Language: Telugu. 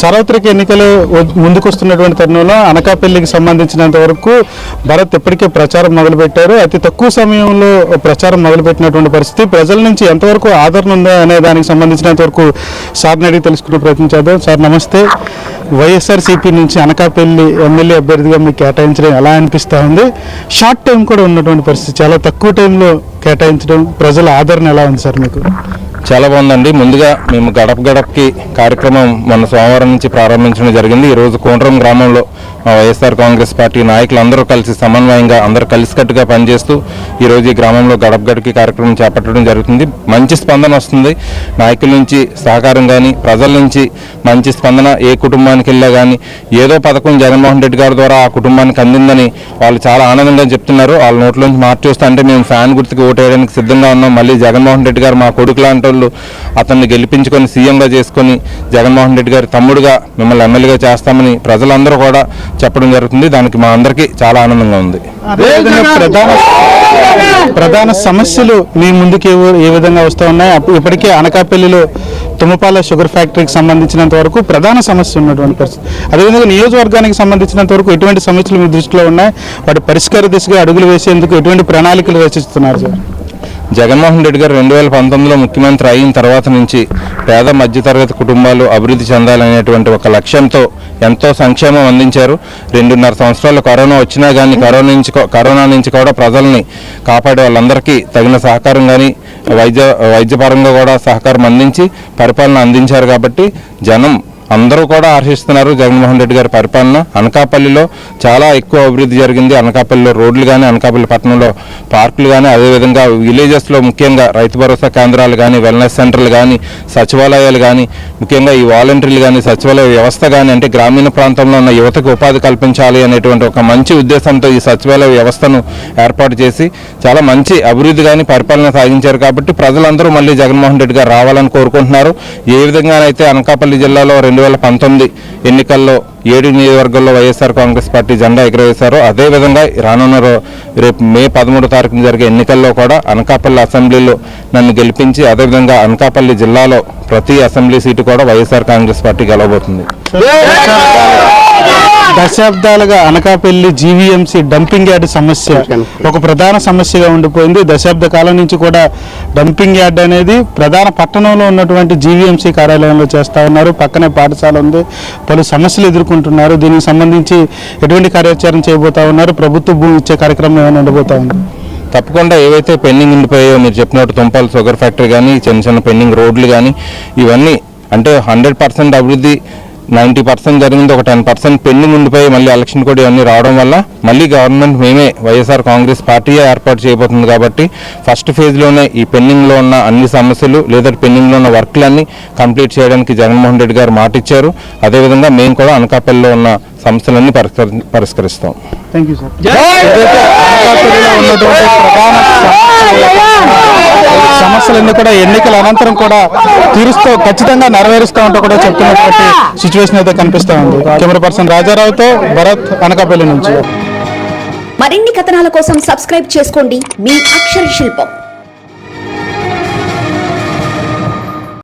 సార్వత్రిక ఎన్నికలు ముందుకొస్తున్నటువంటి తరుణంలో అనకాపల్లికి సంబంధించినంత వరకు భరత్ ఇప్పటికే ప్రచారం మొదలుపెట్టారు. అతి తక్కువ సమయంలో ప్రచారం మొదలుపెట్టినటువంటి పరిస్థితి. ప్రజల నుంచి ఎంతవరకు ఆదరణ ఉందా అనే దానికి సంబంధించినంత వరకు సార్ని అడిగి తెలుసుకునే ప్రయత్నం చేద్దాం. సార్ నమస్తే. వైఎస్ఆర్సీపీ నుంచి అనకాపల్లి ఎమ్మెల్యే అభ్యర్థిగా మీకు కేటాయించడం ఎలా అనిపిస్తూ ఉంది? షార్ట్ టైం కూడా ఉన్నటువంటి పరిస్థితి. చాలా తక్కువ టైంలో కేటాయించడం ప్రజల ఆదరణ ఎలా ఉంది సార్ మీకు? చాలా బాగుందండి. ముందుగా మేము గడప గడపకి కార్యక్రమం మొన్న సోమవారం నుంచి ప్రారంభించడం జరిగింది. ఈరోజు కోండరం గ్రామంలో వైఎస్ఆర్ కాంగ్రెస్ పార్టీ నాయకులు అందరూ కలిసి సమన్వయంగా అందరూ కలిసికట్టుగా పనిచేస్తూ ఈరోజు ఈ గ్రామంలో గడప గడికి కార్యక్రమం చేపట్టడం జరుగుతుంది. మంచి స్పందన వస్తుంది. నాయకుల నుంచి సహకారం కానీ ప్రజల నుంచి మంచి స్పందన ఏ కుటుంబానికి వెళ్ళా కానీ ఏదో పథకం జగన్మోహన్ రెడ్డి గారి ద్వారా ఆ కుటుంబానికి అందిందని వాళ్ళు చాలా ఆనందంగా చెప్తున్నారు. వాళ్ళ నోట్లోంచి మాట చూస్తే అంటే మేము ఫ్యాన్ గుర్తుకు ఓటేయడానికి సిద్ధంగా ఉన్నాం. మళ్ళీ జగన్మోహన్ రెడ్డి గారు మా కొడుకు లాంటి వాళ్ళు అతన్ని గెలిపించుకొని సీఎంగా చేసుకొని జగన్మోహన్ రెడ్డి గారి తమ్ముడుగా మిమ్మల్ని ఎమ్మెల్యేగా చేస్తామని ప్రజలందరూ కూడా చెప్పడం జరుగుతుంది. దానికి మా అందరికీ చాలా ఆనందంగా ఉంది. ప్రధాన ప్రధాన సమస్యలు మీ ముందుకు ఏ విధంగా వస్తూ ఉన్నాయి? ఇప్పటికే అనకాపల్లిలో తుమ్మపాల షుగర్ ఫ్యాక్టరీకి సంబంధించినంత వరకు ప్రధాన సమస్య ఉన్నటువంటి పరిస్థితి. అదేవిధంగా నియోజకవర్గానికి సంబంధించినంత వరకు ఎటువంటి సమస్యలు మీ దృష్టిలో ఉన్నాయి? వాటి పరిష్కార దిశగా అడుగులు వేసేందుకు ఎటువంటి ప్రణాళికలు రచిస్తున్నారు సార్? జగన్మోహన్ రెడ్డి గారు రెండు వేల పంతొమ్మిదిలో ముఖ్యమంత్రి అయిన తర్వాత నుంచి పేద మధ్యతరగతి కుటుంబాలు అభివృద్ధి చెందాలనేటువంటి ఒక లక్ష్యంతో ఎంతో సంక్షేమం అందించారు. రెండున్నర సంవత్సరాలు కరోనా వచ్చినా కానీ కరోనా నుంచి కరోనా నుంచి కూడా ప్రజల్ని కాపాడే వాళ్ళందరికీ తగిన సహకారం కానీ వైద్య వైద్యపరంగా కూడా సహకారం అందించి పరిపాలన అందించారు కాబట్టి జనం అందరూ కూడా హర్షిస్తున్నారు జగన్మోహన్ రెడ్డి గారి పరిపాలన. అనకాపల్లిలో చాలా ఎక్కువ అభివృద్ధి జరిగింది. అనకాపల్లిలో రోడ్లు కానీ అనకాపల్లి పట్టణంలో పార్కులు కానీ అదేవిధంగా విలేజెస్లో ముఖ్యంగా రైతు భరోసా కేంద్రాలు కానీ వెల్నెస్ సెంటర్లు కానీ సచివాలయాలు కానీ ముఖ్యంగా ఈ వాలంటీర్లు కానీ సచివాలయ వ్యవస్థ కానీ అంటే గ్రామీణ ప్రాంతంలో ఉన్న యువతకు ఉపాధి కల్పించాలి అనేటువంటి ఒక మంచి ఉద్దేశంతో ఈ సచివాలయ వ్యవస్థను ఏర్పాటు చేసి చాలా మంచి అభివృద్ధి కానీ పరిపాలన సాగించారు కాబట్టి ప్రజలందరూ మళ్ళీ జగన్మోహన్ రెడ్డి గారు రావాలని కోరుకుంటున్నారు. ఏ విధంగానైతే అనకాపల్లి జిల్లాలో రెండు వేల పంతొమ్మిది ఎన్నికల్లో ఏడు నియోజకవర్గాల్లో వైఎస్ఆర్ కాంగ్రెస్ పార్టీ జెండా ఎగురవేశారో. అదేవిధంగా రానున్న రో- రేపు మే పదమూడు తారీఖున జరిగే ఎన్నికల్లో కూడా అనకాపల్లి అసెంబ్లీలో నన్ను గెలిపించి అదేవిధంగా అనకాపల్లి జిల్లాలో ప్రతి అసెంబ్లీ సీటు కూడా వైఎస్ఆర్ కాంగ్రెస్ పార్టీ గెలవబోతుంది. దశాబ్దాలుగా అనకాపల్లి జీవీఎంసీ డంపింగ్ యార్డ్ సమస్య ఒక ప్రధాన సమస్యగా ఉండిపోయింది. దశాబ్ద కాలం నుంచి కూడా డంపింగ్ యార్డ్ అనేది ప్రధాన పట్టణంలో ఉన్నటువంటి జీవీఎంసీ కార్యాలయంలో చేస్తా ఉన్నారు. పక్కనే పాఠశాల ఉంది. పలు సమస్యలు ఎదుర్కొంటున్నారు. దీనికి సంబంధించి ఎటువంటి కార్యాచరణ చేయబోతా ఉన్నారు? ప్రభుత్వ భూమి ఇచ్చే కార్యక్రమం ఏమైనా ఉండబోతా ఉంది? తప్పకుండా ఏవైతే పెండింగ్ ఉండిపోయాయో మీరు చెప్పినట్టు తుంపాల షుగర్ ఫ్యాక్టరీ కానీ చిన్న చిన్న పెండింగ్ రోడ్లు కానీ ఇవన్నీ అంటే హండ్రెడ్ పర్సెంట్ అభివృద్ధి నైంటీ పర్సెంట్ జరిగింది ఒక టెన్ పర్సెంట్ పెండింగ్ ఉండిపోయి మళ్ళీ ఎలక్షన్ కూడా ఇవన్నీ రావడం వల్ల మళ్ళీ గవర్నమెంట్ మేమే వైఎస్ఆర్ కాంగ్రెస్ పార్టీయే ఏర్పాటు చేయబోతుంది కాబట్టి ఫస్ట్ ఫేజ్లోనే ఈ పెండింగ్లో ఉన్న అన్ని సమస్యలు లేదా పెండింగ్లో ఉన్న వర్క్లన్నీ కంప్లీట్ చేయడానికి జగన్మోహన్ రెడ్డి గారు మాట ఇచ్చారు అదేవిధంగా మేము కూడా అనకాపల్లిలో ఉన్న సమస్యలన్నీ పరిష్కరి పరిష్కరిస్తాం. థ్యాంక్ యూ సార్ ఏదైతే అనకాపల్లిలో ఉన్నటువంటి ప్రధాన సమస్యలు- సమస్యలన్నీ కూడా ఎన్నికల అనంతరం కూడా తీరుస్తూ ఖచ్చితంగా నెరవేరుస్తా ఉంటా కూడా చెప్తున్నటువంటి సిచ్యువేషన్ అయితే కనిపిస్తా ఉంది. కెమెరా పర్సన్ రాజారావుతో భరత్ అనకాపల్లి నుంచి. మరిన్ని కథనాల కోసం సబ్స్క్రైబ్ చేసుకోండి. మీ అక్షర శిల్పం.